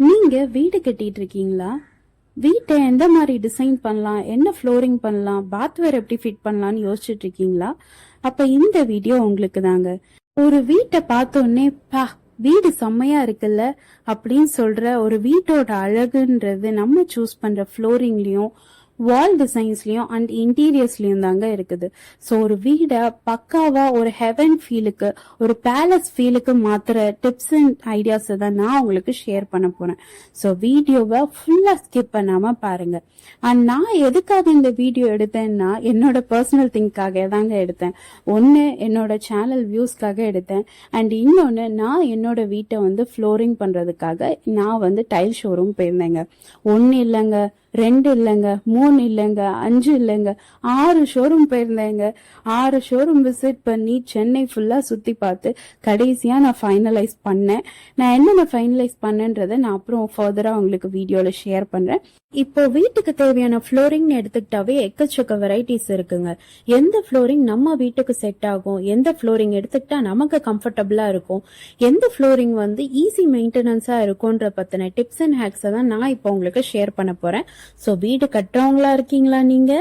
நீங்க வீடு கட்டிட்டு இருக்கீங்களா வீட்டை எந்த மாதிரி டிசைன் பண்ணலாம்? என்ன ஃப்ளோரிங் பண்ணலாம்? பாத்வேர் எப்படி ஃபிட் பண்ணலாம்னு யோசிச்சுட்டு இருக்கீங்களா அப்ப இந்த வீடியோ உங்களுக்கு தாங்க. ஒரு வீட்டை பார்த்தோன்னே பா வீடு செம்மையா இருக்குல்ல? அப்படின்னு சொல்ற ஒரு வீட்டோட அழகுன்றது நம்ம சூஸ் பண்ற ஃப்ளோரிங்லயும் வால் டிசைன்ஸ்லயும் அண்ட் இன்டீரியர்ஸ்லயும் தாங்க இருக்குது. ஸோ ஒரு வீடை பக்காவா ஒரு ஹெவன் ஃபீலுக்கு ஒரு பேலஸ் ஃபீலுக்கு மாத்துற டிப்ஸ் அண்ட் ஐடியாஸ் தான் நான் உங்களுக்கு ஷேர் பண்ண போறேன். ஸோ வீடியோவை ஃபுல்லா ஸ்கிப் பண்ணாம பாருங்க. அண்ட் நான் எதுக்காக இந்த வீடியோ எடுத்தேன்னா என்னோட பர்சனல் திங்காக தாங்க எடுத்தேன். ஒன்னு என்னோட சேனல் வியூஸ்க்காக எடுத்தேன். அண்ட் இன்னொன்னு நான் என்னோட வீட்டை வந்து ஃப்ளோரிங் பண்றதுக்காக நான் வந்து டைல் ஷோரூம் போயிருந்தேங்க. ஒன்னு இல்லைங்க. ரெண்டு இல்லைங்க மூணு இல்லைங்க அஞ்சு இல்லைங்க ஆறு ஷோரூம் போயிருந்தேங்க. ஆறு ஷோரூம் விசிட் பண்ணி சென்னை ஃபுல்லாக சுற்றி பார்த்து கடைசியாக நான் ஃபைனலைஸ் பண்ணேன். நான் என்னென்ன ஃபைனலைஸ் பண்ணேன்றதை நான் அப்புறம் ஃபர்தராக உங்களுக்கு வீடியோவில் ஷேர் பண்ணுறேன் இப்போ வீட்டுக்கு தேவையான ஃப்ளோரிங்னு எடுத்துக்கிட்டாவே எக்கச்சக்க வெரைட்டிஸ் இருக்குங்க. எந்த ஃப்ளோரிங் நம்ம வீட்டுக்கு செட் ஆகும்? எந்த ஃப்ளோரிங் எடுத்துக்கிட்டா நமக்கு கம்ஃபர்டபுளா இருக்கும்? எந்த ஃப்ளோரிங் வந்து ஈஸி மெயின்டெனன்ஸா இருக்கும்ன்ற பத்தின டிப்ஸ் அண்ட் ஹேக்ஸை தான் நான் இப்போ உங்களுக்கு ஷேர் பண்ண போறேன். ஸோ வீடு கட்டுறவங்களா இருக்கீங்களா நீங்க?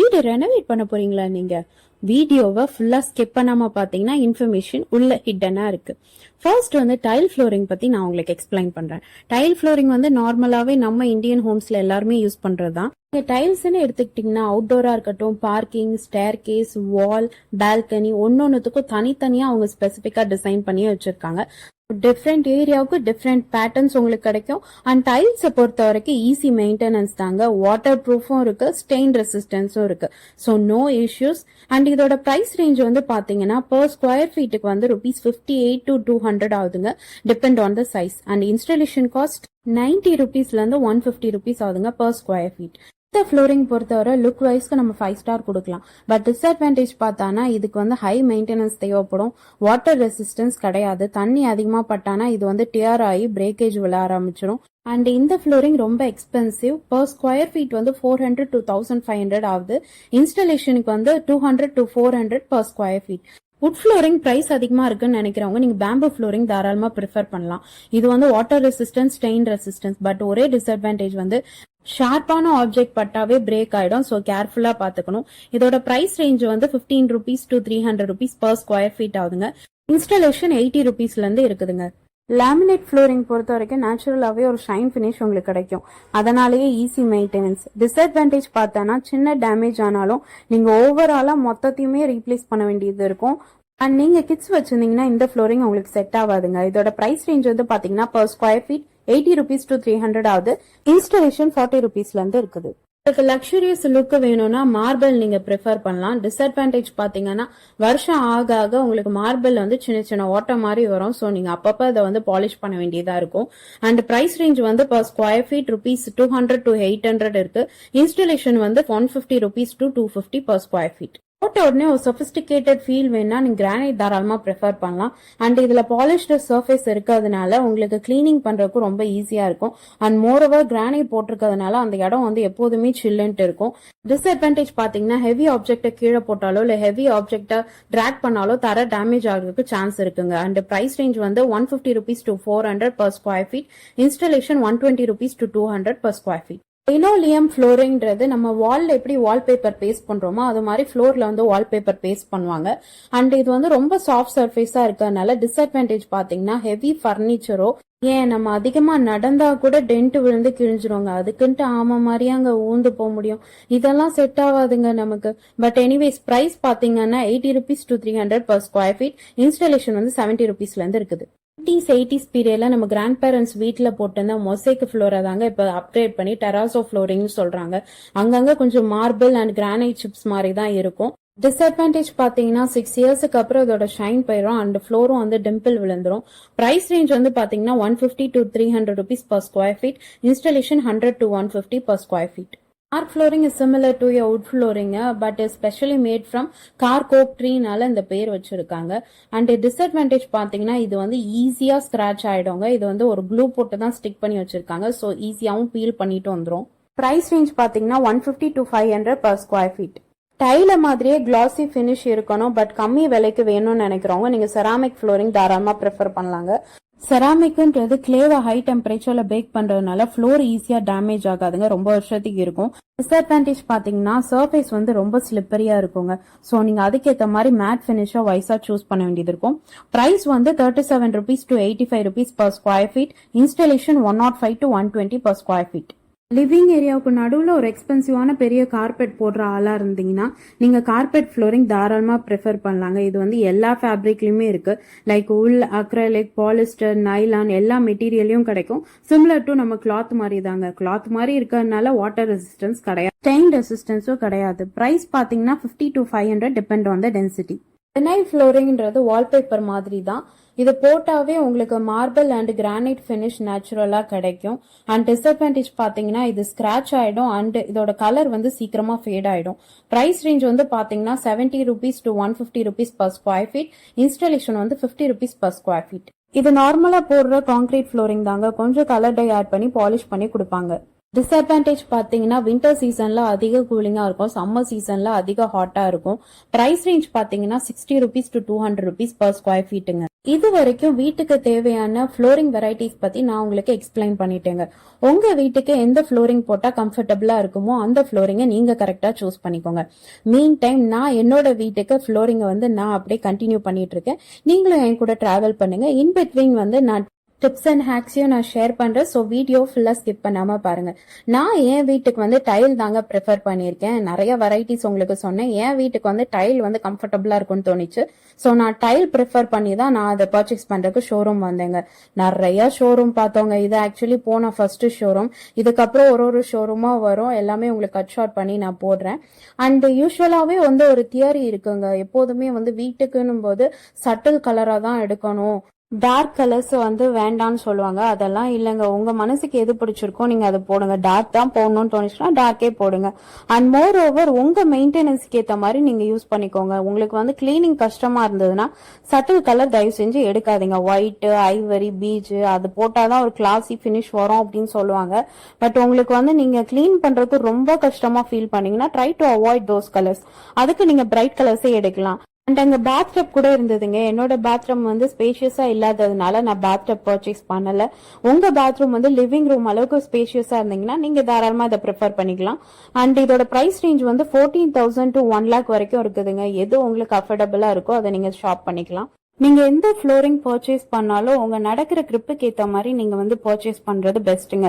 வீடு ரெனோவேட் பண்ண போறீங்களா நீங்க? வீடியோவை ஃபுல்லா ஸ்கிப் பண்ணாம பாத்தீங்கன்னா இன்ஃபர்மேஷன் உள்ள ஹிட்டனா இருக்கு. ஃபர்ஸ்ட் வந்து டைல் ஃப்ளோரிங் பத்தி நான் உங்களுக்கு எக்ஸ்பிளைன் பண்றேன். டைல் ஃப்ளோரிங் வந்து நார்மலாவே நம்ம இந்தியன் ஹோம்ஸ்ல எல்லாருமே யூஸ் பண்றதுதான். நீங்க டைல்ஸ்னு எடுத்துக்கிட்டீங்கன்னா அவுட்டோரா இருக்கட்டும் parking staircase wall balcony ஒன்னொன்னுத்துக்கும் தனித்தனியா அவங்க ஸ்பெசிபிக்கா டிசைன் பண்ணி வச்சிருக்காங்க. டிஃப்ரெண்ட் ஏரியாவுக்கு டிஃப்ரெண்ட் பேட்டர்ன்ஸ் உங்களுக்கு கிடைக்கும். அண்ட் டைல்ஸை பொறுத்த வரைக்கும் ஈஸி மெயின்டெனன்ஸ் தாங்க. வாட்டர் ப்ரூஃபும் இருக்கு ஸ்டெயின் ரெசிஸ்டன்ஸும் இருக்கு. ஸோ நோ இஷ்யூஸ் அண்ட் இதோட பிரைஸ் ரேஞ்ச் வந்து பாத்தீங்கன்னா பர் ஸ்கொயர் ஃபீட்டுக்கு வந்து rupees fifty eight to two hundred ஆகுதுங்க depend on the size and installation cost ninety ருபீஸ்ல இருந்து ஒன் ஃபிஃப்டி ருபீஸ் ஆகுதுங்க பர் ஸ்கொயர் ஃபீட் இந்த ஃப்ளோரிங் பொறுத்தவரை லுக் வைஸ்க்கு நம்ம ஃபைவ் ஸ்டார் கொடுக்கலாம். பட் டிஸ்அட்வான்டேஜ் பார்த்தானா இதுக்கு வந்து ஹை மெயின்டெனன்ஸ் தேவைப்படும். வாட்டர் ரெசிஸ்டன்ஸ் கிடையாது. தண்ணி அதிகமா பட்டானா இது வந்து டியர் ஆகி பிரேக்கேஜ் விழ ஆரம்பிச்சிடும் அண்ட் இந்த ஃப்ளோரிங் ரொம்ப எக்ஸ்பென்சிவ் பர் ஸ்கொயர் ஃபீட் வந்து four hundred two thousand five hundred ஆகுது. இன்ஸ்டலேஷனுக்கு வந்து two hundred to four hundred per square feet wood flooring price அதிகமா இருக்குன்னு நினைக்கிறவங்க நீங்க பேம்பு ஃப்ளோரிங் தாராளமா ப்ரிஃபர் பண்ணலாம். இது வந்து water resistance stain resistance but ஒரே டிஸ்அட்வான்டேஜ் வந்து ஷார்ப்பான ஆப்ஜெக்ட் பட்டாவே பிரேக் ஆயிடும். ஸோ கேர்ஃபுல்லா பாத்துக்கணும் இதோட பிரைஸ் ரேஞ்ச் வந்து fifteen rupees to three hundred rupees per square feet ஆகுதுங்க. இன்ஸ்டாலேஷன் எயிட்டி ருபீஸ்ல இருந்து இருக்குதுங்க. லேமினேட் ஃப்ளோரிங் பொறுத்த வரைக்கும் நேச்சுரலாவே ஒரு ஷைன் ஃபினிஷ் உங்களுக்கு கிடைக்கும். அதனாலேயே ஈஸி மெயின்டெனன்ஸ் டிஸ்அட்வான்டேஜ் பார்த்தோன்னா சின்ன டேமேஜ் ஆனாலும் நீங்க ஓவராலா மொத்தத்தையுமே ரீப்ளேஸ் பண்ண வேண்டியது இருக்கும். அண்ட் நீங்க கிட்ஸ் வச்சிருந்தீங்கன்னா இந்த ஃப்ளோரிங் உங்களுக்கு செட் ஆகாதுங்க. இதோட பிரைஸ் ரேஞ்ச் வந்து பாத்தீங்கன்னா per square feet eighty rupees to three hundred ஆகுது. இன்ஸ்டலேஷன் ஃபார்ட்டி ருபீஸ்ல இருந்து இருக்குது. உங்களுக்கு லக்ஸுரியஸ் லுக் வேணும்னா மார்பிள் நீங்க ப்ரிஃபர் பண்ணலாம். டிஸ்அட்வான்டேஜ் பாத்தீங்கன்னா வருஷம் ஆக ஆக உங்களுக்கு மார்பிள் வந்து சின்ன சின்ன ஓட்டம் மாதிரி வரும். ஸோ நீங்க அப்பப்ப அதை வந்து பாலிஷ் பண்ண வேண்டியதா இருக்கும். அண்ட் பிரைஸ் ரேஞ்ச் வந்து per square feet rupees two hundred to eight hundred இருக்கு. இன்ஸ்டலேஷன் வந்து one fifty rupees to two fifty per square feet போட்ட உடனே ஒரு சொபிஸ்டிகேட்டட் ஃபீல் வேணா நீங்க கிரானைட் தாராளமா ப்ரிஃபர் பண்ணலாம். அண்ட் இதுல பாலிஷ்டு சர்ஃபேஸ் இருக்கிறதுனால உங்களுக்கு கிளீனிங் பண்றதுக்கு ரொம்ப ஈஸியா இருக்கும். அண்ட் மோரோவர் கிரானைட் போட்டிருக்கிறதுனால அந்த இடம் வந்து எப்போதுமே சில்லுன்ட்டு இருக்கும். டிஸ்அட்வான்டேஜ் பாத்தீங்கன்னா ஹெவி ஆப்ஜெக்ட கீழே போட்டாலோ இல்ல ஹெவி ஆப்ஜெக்ட டிராக் பண்ணாலோ தர டேமேஜ் ஆகிறதுக்கு சான்ஸ் இருக்குங்க. அண்ட் பிரைஸ் ரேஞ்ச் வந்து one fifty rupees to four hundred per square feet installation one twenty rupees to two hundred per square feet linoleum ஃப்ளோரிங்கிறது நம்ம வால்ல எப்படி வால்பேப்பர் பேஸ்ட் பண்றோமோ அது மாதிரி ஃப்ளோர்ல வந்து வால்பேப்பர் பேஸ்ட் பண்ணுவாங்க. அண்ட் இது வந்து ரொம்ப சாஃப்ட் சர்ஃபேஸா இருக்கிறதுனால டிஸ்அட்வான்டேஜ் பாத்தீங்கன்னா ஹெவி ஃபர்னிச்சரோ ஏன் நம்ம அதிகமா நடந்தா கூட டென்ட் விழுந்து கிழிஞ்சிருவாங்க அதுக்குன்ட்டு ஆமா மாதிரியே அங்க ஊந்து போக முடியும். இதெல்லாம் செட் ஆகாதுங்க நமக்கு. பட் எனிவேஸ் பிரைஸ் பாத்தீங்கன்னா eighty rupees to three hundred per square feet installation வந்து செவன்டி ருபீஸ்ல இருந்து இருக்குது. நைன்டிஸ் எயிட்டிஸ் பீரியட்ல நம்ம கிராண்ட் பேரண்ட்ஸ் வீட்டில் போட்டிருந்த மொசைக்கு ஃப்ளோரை தாங்க இப்போ அப்கிரேட் பண்ணி டெராசோ ஃப்ளோரிங்னு சொல்றாங்க. அங்கங்க கொஞ்சம் மார்பிள் அண்ட் கிரானைட் சிப்ஸ் மாதிரி தான் இருக்கும். டிஸ்அட்வான்டேஜ் பாத்தீங்கன்னா சிக்ஸ் இயர்ஸ்க்கு அப்புறம் அதோட ஷைன் போயிடும் அண்ட் ஃப்ளோரும் வந்து டிம்பிள் விழுந்துரும். பிரைஸ் ரேஞ்ச் வந்து பாத்தீங்கன்னா one fifty to three hundred rupees per square feet installation hundred to one fifty per square feet car flooring is similar to a wood flooring but is specially made from car ட்ரீனால இந்த பேர் வச்சிருக்காங்க. And disadvantage பாத்தீங்கன்னா இது வந்து ஈஸியா scratch ஆயிடுங்க. இது வந்து ஒரு க்ளூ போட்டு தான் ஸ்டிக் பண்ணி வச்சிருக்காங்க. ஸோ ஈஸியாவும் பீல் பண்ணிட்டு வந்துரும். ப்ரைஸ் ரேஞ்ச் பாத்தீங்கன்னா one fifty to five hundred per square feet டைல மாதிரியே கிளாசி ஃபினிஷ் இருக்கணும் பட் கம்மி விலைக்கு வேணும்னு நினைக்கிறவங்க நீங்க செராமிக் ஃப்ளோரிங் தாராளமா ப்ரிஃபர் பண்ணலாங்க. செராமிக்ன்றது கிளேவை ஹை டெம்பரேச்சர்ல பேக் பண்றதுனால ஃப்ளோர் ஈஸியா டேமேஜ் ஆகாதுங்க. ரொம்ப வருஷத்துக்கு இருக்கும். டிஸ்அட்வான்டேஜ் பாத்தீங்கன்னா சர்ஃபேஸ் வந்து ரொம்ப ஸ்லிப்பரியா இருக்குங்க. ஸோ நீங்க அதுக்கேற்ற மாதிரி மேட் ஃபினிஷா வைஸா சூஸ் பண்ண வேண்டியது இருக்கும். பிரைஸ் வந்து thirty seven rupees to eighty five rupees per square feet installation one nought five to one twenty per square feet living ஏரியாவுக்கு நடுவில் ஒரு எக்ஸ்பென்சிவான பெரிய கார்பெட் போடுற ஆளா இருந்தீங்கன்னா நீங்க கார்பெட் ஃப்ளோரிங் தாராளமா ப்ரிஃபர் பண்ணலாங்க. இது வந்து எல்லா ஃபேப்ரிக்லயுமே இருக்கு. Like wool acrylic polyester nylon எல்லா மெட்டீரியலையும் கிடைக்கும். சிமிலர் டு நம்ம கிளாத் மாதிரி தாங்க கிளாத் மாதிரி இருக்கிறதுனால வாட்டர் ரெசிஸ்டன்ஸ் கிடையாது. ஸ்டெயின் ரெசிஸ்டன்ஸும் கிடையாது. ப்ரைஸ் பாத்தீங்கன்னா fifty to five hundred depend on the density Chennai ஃப்ளோரிங்ன்றது wallpaper மாதிரி தான் இது போட்டாவே உங்களுக்கு மார்பிள் அண்ட் கிரானைட் ஃபினிஷ் நேச்சுரலாக கிடைக்கும். அண்ட் டிஸ்அட்வான்டேஜ் பார்த்தீங்கன்னா இது ஸ்கிராச் ஆகிடும் அண்ட் இதோட கலர் வந்து சீக்கிரமாக ஃபேட் ஆகிடும் ப்ரைஸ் ரேஞ்ச் வந்து பார்த்தீங்கன்னா seventy rupees to one fifty rupees per square feet installation வந்து fifty rupees per square feet இது நார்மலாக போடுற காங்கிரீட் ஃப்ளோரிங் தாங்க. கொஞ்சம் கலர் டை ஆட் பண்ணி பாலிஷ் பண்ணி கொடுப்பாங்க. டிஸ்அட்வான்டேஜ் பார்த்தீங்கன்னா வின்டர் சீசன்ல அதிக கூலிங்கா இருக்கும். சம்மர் சீசன்ல அதிக ஹாட்டா இருக்கும். பிரைஸ் ரேஞ்ச் பாத்தீங்கன்னா sixty rupees to two hundred rupees per square ஃபீட்டுங்க இது வரைக்கும் வீட்டுக்கு தேவையான ஃப்ளோரிங் வெரைட்டிஸ் பத்தி நான் உங்களுக்கு எக்ஸ்பிளைன் பண்ணிட்டேங்க. உங்க வீட்டுக்கு எந்த ஃப்ளோரிங் போட்டா கம்ஃபர்டபுளா இருக்குமோ அந்த ஃப்ளோரிங்கை நீங்க கரெக்டா சூஸ் பண்ணிக்கோங்க. மீன் டைம் நான் என்னோட வீட்டுக்கு ஃப்ளோரிங்கை வந்து நான் அப்படியே கண்டினியூ பண்ணிட்டு இருக்கேன். நீங்களும் என் கூட டிராவல் பண்ணுங்க. இன் பிட்வீன் வந்து நான் டிப்ஸ் அண்ட் ஹேக்ஸையும் நான் ஷேர் பண்றேன். ஸோ வீடியோ ஃபுல்லா ஸ்கிப் பண்ணாம பாருங்க. நான் என் வீட்டுக்கு வந்து டைல் தாங்க ப்ரிஃபர் பண்ணியிருக்கேன். நிறைய வெரைட்டிஸ் உங்களுக்கு சொன்னேன். என் வீட்டுக்கு வந்து டைல் வந்து கம்ஃபர்டபுளா இருக்கும்னு தோணுச்சு. ஸோ நான் டைல் ப்ரிஃபர் பண்ணி தான் நான் அதை பர்ச்சேஸ் பண்றதுக்கு ஷோரூம் வந்தேங்க. நிறைய ஷோரூம் பார்த்தோங்க. இது ஆக்சுவலி போன ஃபர்ஸ்ட் ஷோரூம் இதுக்கப்புறம் ஒரு ஒரு ஷோரூமா வரும். எல்லாமே உங்களுக்கு கட் ஷார்ட் பண்ணி நான் போடுறேன். அண்ட் யூஸ்வலாவே வந்து ஒரு தியரி இருக்குங்க. எப்போதுமே வந்து வீட்டுக்குன்னும் போது சட்டில் கலரா தான் எடுக்கணும். டார்க் கலர்ஸ் வந்து வேண்டாம்னு சொல்லுவாங்க. அதெல்லாம் இல்லைங்க. உங்க மனசுக்கு எது பிடிச்சிருக்கோ நீங்க அதை போடுங்க. டார்க் தான் போடணும்னு தோணுச்சுன்னா டார்க்கே போடுங்க. அண்ட் மோர் ஓவர் உங்க மெயின்டெனன்ஸ்க்கு ஏற்ற மாதிரி நீங்க யூஸ் பண்ணிக்கோங்க. உங்களுக்கு வந்து கிளீனிங் கஷ்டமா இருந்ததுன்னா சட்டில் கலர் தயவு செஞ்சு எடுக்காதீங்க. ஒயிட் ஐவரி பீச் அது போட்டாதான் ஒரு கிளாசி ஃபினிஷ் வரும் அப்படின்னு சொல்லுவாங்க. பட் உங்களுக்கு வந்து நீங்க க்ளீன் பண்றது ரொம்ப கஷ்டமா ஃபீல் பண்ணீங்கன்னா try to avoid those colours அதுக்கு நீங்க பிரைட் கலர்ஸே எடுக்கலாம். அண்ட் அங்கே பாத்டப் கூட இருந்ததுங்க. என்னோட பாத்ரூம் வந்து ஸ்பேஷியஸா இல்லாததுனால நான் பாத்டப் பர்ச்சேஸ் பண்ணல. உங்க பாத்ரூம் வந்து லிவிங் ரூம் அளவுக்கு ஸ்பேஷியஸா இருந்தீங்கன்னா நீங்க தாராளமா இதை ப்ரிஃபர் பண்ணிக்கலாம். அண்ட் இதோட பிரைஸ் ரேஞ்ச் வந்து fourteen thousand to one lakh வரைக்கும் இருக்குதுங்க. எது உங்களுக்கு அஃபோர்டபுளாக இருக்கோ அதை நீங்க ஷாப் பண்ணிக்கலாம். நீங்க எந்த ஃப்ளோரிங் பர்ச்சேஸ் பண்ணாலும் உங்க நடக்கிற கிரிப்புக்கு ஏத்த மாதிரி நீங்க வந்து பர்ச்சேஸ் பண்றது பெஸ்ட்டுங்க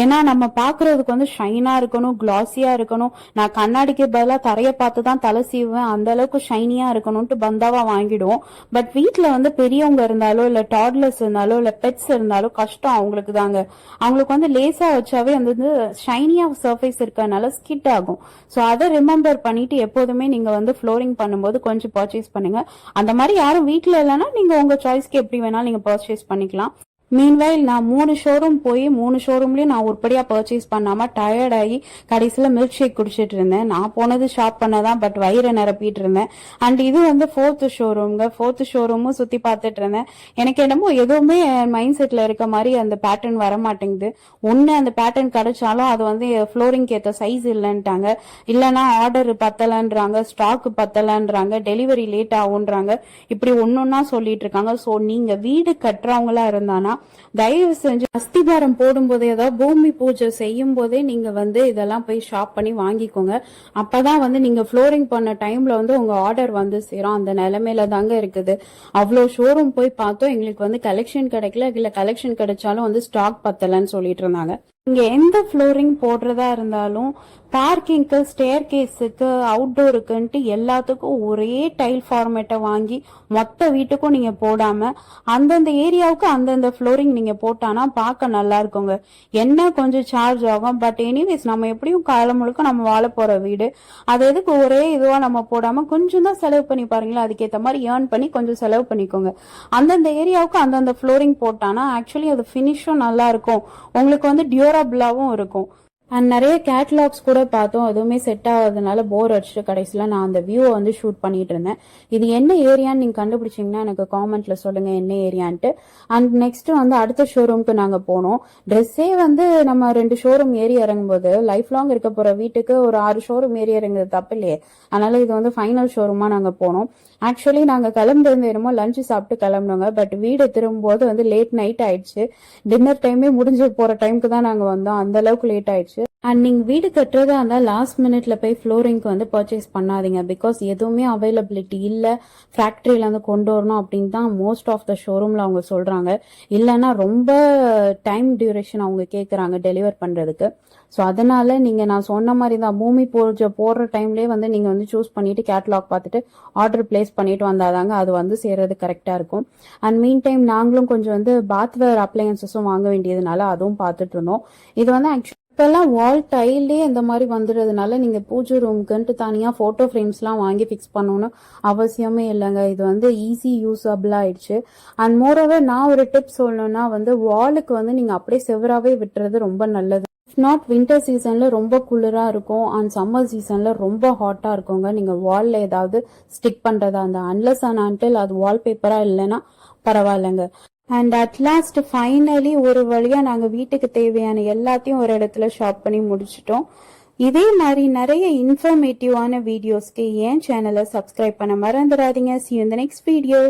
ஏன்னா நம்ம பாக்குறதுக்கு வந்து ஷைனா இருக்கணும் கிளாஸியா இருக்கணும். நான் கண்ணாடிக்கு பதிலாக தரைய பார்த்து தான் தலை சீவுவேன். அந்த அளவுக்கு ஷைனியா இருக்கணும்ட்டு பந்தாவா வாங்கிடுவோம். பட் வீட்ல வந்து பெரியவங்க இருந்தாலோ இல்ல டாட்லர்ஸ் இருந்தாலோ இல்ல பெட்ஸ் இருந்தாலோ கஷ்டம் அவங்களுக்கு தாங்க. அவங்களுக்கு வந்து லேசா வச்சாவே அந்த வந்து ஷைனியா சர்ஃபேஸ் இருக்கறனால ஸ்கிட் ஆகும். ஸோ அதை ரிமெம்பர் பண்ணிட்டு எப்போதுமே நீங்க வந்து ஃப்ளோரிங் பண்ணும்போது கொஞ்சம் பர்ச்சேஸ் பண்ணுங்க. அந்த மாதிரி யாரும் வீட்ல இல்லைன்னா நீங்க உங்க சாய்ஸ்க்கு எப்படி வேணாலும் நீங்க பர்ச்சேஸ் பண்ணிக்கலாம். மீன்வைல் நான் மூணு ஷோரூம் போய் மூணு ஷோரூம்லயும் நான் உருப்படியா பர்ச்சேஸ் பண்ணாம டயர்ட் ஆகி கடைசியில மில்க் ஷேக் குடிச்சிட்டு இருந்தேன். நான் போனது ஷாப் பண்ணதான் பட் வயிறை நிரப்பிட்டு இருந்தேன். அண்ட் இது வந்து ஃபோர்த்து ஷோரூம்ங்க ஃபோர்த்து ஷோரூமும் சுத்தி பார்த்துட்டு இருந்தேன். எனக்கு என்னமோ எதுவுமே மைண்ட் செட்ல இருக்க மாதிரி அந்த பேட்டர்ன் வர மாட்டேங்குது ஒன்னு அந்த பேட்டர்ன் கிடைச்சாலும் அது வந்து ஃப்ளோரிங்க்கு ஏற்ற சைஸ் இல்லைன்ட்டாங்க. இல்லைன்னா ஆர்டர் பத்தலன்றாங்க ஸ்டாக் பத்தலன்றாங்க டெலிவரி லேட் ஆகுன்றாங்க இப்படி ஒன்னொன்னா சொல்லிட்டு இருக்காங்க. ஸோ நீங்க வீடு கட்டுறவங்களா இருந்தானா தயவு செஞ்சு அஸ்திபாரம் போடும்போதே ஏதாவது பூமி பூஜை செய்யும் போதே நீங்க வந்து இதெல்லாம் போய் ஷாப் பண்ணி வாங்கிக்கோங்க. அப்பதான் வந்து நீங்க ஃப்ளோரிங் பண்ண டைம்ல வந்து உங்க ஆர்டர் வந்து சேரும். அந்த நிலைமையில தாங்க இருக்குது. அவ்வளோ ஷோரூம் போய் பார்த்தோம். எங்களுக்கு வந்து கலெக்ஷன் கிடைக்கல. இல்ல கலெக்ஷன் கிடைச்சாலும் வந்து ஸ்டாக் பத்தலன்னு சொல்லிட்டு இருந்தாங்க. இங்க எந்த ஃப்ளோரிங் போடுறதா இருந்தாலும் பார்க்கிங்க்கு ஸ்டேர் கேஸுக்கு அவுட்டோருக்குன்ட்டு எல்லாத்துக்கும் ஒரே டைல் ஃபார்மேட்டை வாங்கி மொத்த வீட்டுக்கும் நீங்கள் போடாமல் அந்தந்த ஏரியாவுக்கு அந்தந்த ஃப்ளோரிங் நீங்கள் போட்டானா பார்க்க நல்லா இருக்குங்க. என்ன கொஞ்சம் சார்ஜ் ஆகும்? பட் எனிவேஸ் நம்ம எப்படியும் காலம் முழுக்க நம்ம வாழ போகிற வீடு. அது எதுக்கு ஒரே இதுவாக நம்ம போடாமல் கொஞ்சம் தான் செலவு பண்ணி பாருங்களேன். அதுக்கேற்ற மாதிரி ஏர்ன் பண்ணி கொஞ்சம் செலவு பண்ணிக்கோங்க. அந்தந்த ஏரியாவுக்கு அந்தந்த ஃப்ளோரிங் போட்டானா ஆக்சுவலி அது ஃபினிஷும் நல்லா இருக்கும். உங்களுக்கு வந்து டியூரபிளாகவும் இருக்கும். அண்ட் நிறைய கேட்லாக்ஸ் கூட பார்த்தோம். எதுவுமே செட் ஆகாதனால போர் அடிச்சுட்டு கடைசியில் நான் அந்த வியூவை வந்து ஷூட் பண்ணிட்டு இருந்தேன். இது என்ன ஏரியான்னு நீங்கள் கண்டுபிடிச்சிங்கன்னா எனக்கு காமெண்ட்ல சொல்லுங்க என்ன ஏரியான்ட்டு அண்ட் நெக்ஸ்ட் வந்து அடுத்த ஷோரூம்க்கு நாங்கள் போனோம். ட்ரெஸ்ஸே வந்து நம்ம ரெண்டு ஷோரூம் ஏறி இறங்கும்போது லைஃப் லாங் இருக்க போகிற வீட்டுக்கு ஒரு ஆறு ஷோரூம் ஏறி இறங்குறது தப்பு இல்லையே. அதனால இது வந்து ஃபைனல் ஷோரூமாக நாங்கள் போனோம். ஆக்சுவலி நாங்கள் கிளம்புறது என்னமோ லஞ்சு சாப்பிட்டு கிளம்புனோங்க. பட் வீடு திரும்பும்போது வந்து லேட் நைட் ஆயிடுச்சு. டின்னர் டைமே முடிஞ்சு போகிற டைமுக்கு தான் நாங்கள் வந்தோம். அந்த அளவுக்கு லேட் ஆயிடுச்சு. அண்ட் நீங்கள் வீடு கட்டுறதா இருந்தால் லாஸ்ட் மினிட்ல போய் ஃப்ளோரிங்க்கு வந்து பர்ச்சேஸ் பண்ணாதீங்க. பிகாஸ் எதுவுமே அவைலபிலிட்டி இல்லை. ஃபேக்ட்ரியிலேருந்து கொண்டு வரணும் அப்படின்னு தான் மோஸ்ட் ஆஃப் த ஷோரூமில் அவங்க சொல்கிறாங்க இல்லைன்னா ரொம்ப டைம் டியூரேஷன் அவங்க கேட்குறாங்க டெலிவர் பண்ணுறதுக்கு ஸோ அதனால நீங்கள் நான் சொன்ன மாதிரி தான் பூமி பூஜை போடுற டைம்லேயே வந்து நீங்கள் வந்து சூஸ் பண்ணிட்டு கேட்லாக் பார்த்துட்டு ஆர்டர் பிளேஸ் பண்ணிட்டு வந்தாதாங்க அது வந்து சேர்றது கரெக்டாக இருக்கும். அண்ட் மீன் டைம் நாங்களும் கொஞ்சம் வந்து பாத்வேர் அப்ளையன்சஸும் வாங்க வேண்டியதுனால அதுவும் பார்த்துட்டு இருந்தோம். இது வந்து ஆக்சுவலி இப்பெல்லாம் வால் டைல்லே இந்த மாதிரி வந்துடுறதுனால நீங்க பூஜை ரூம்க்குன்ட்டு தனியா போட்டோ ஃப்ரேம்ஸ்லாம் வாங்கி ஃபிக்ஸ் பண்ணணும்னு அவசியமே இல்லைங்க. இது வந்து ஈஸி யூஸபிள் ஆயிடுச்சு. அண்ட் மோரோவர் நான் ஒரு டிப் சொல்லணும்னா வந்து வாலுக்கு வந்து நீங்க அப்படியே செவராகவே விட்டுறது ரொம்ப நல்லது. இஃப் நாட் வின்டர் சீசன்ல ரொம்ப குளிரா இருக்கும். அண்ட் சம்மர் சீசன்ல ரொம்ப ஹாட்டா இருக்குங்க. நீங்க வால்ல ஏதாவது ஸ்டிக் பண்றதா அந்த அன்லஸ் அண்ட் அன்டில் அது வால்பேப்பரா இல்லைன்னா பரவாயில்லைங்க. அண்ட் அட்லாஸ்ட் ஃபைனலி ஒரு வழியாக நாங்கள் வீட்டுக்கு தேவையான எல்லாத்தையும் ஒரு இடத்துல ஷாப் பண்ணி முடிச்சிட்டோம். இதே மாதிரி நிறைய இன்ஃபர்மேட்டிவான வீடியோஸ்க்கு என் சேனலை சப்ஸ்கிரைப் பண்ண மறந்துடாதீங்க. சி இந்த நெக்ஸ்ட் வீடியோ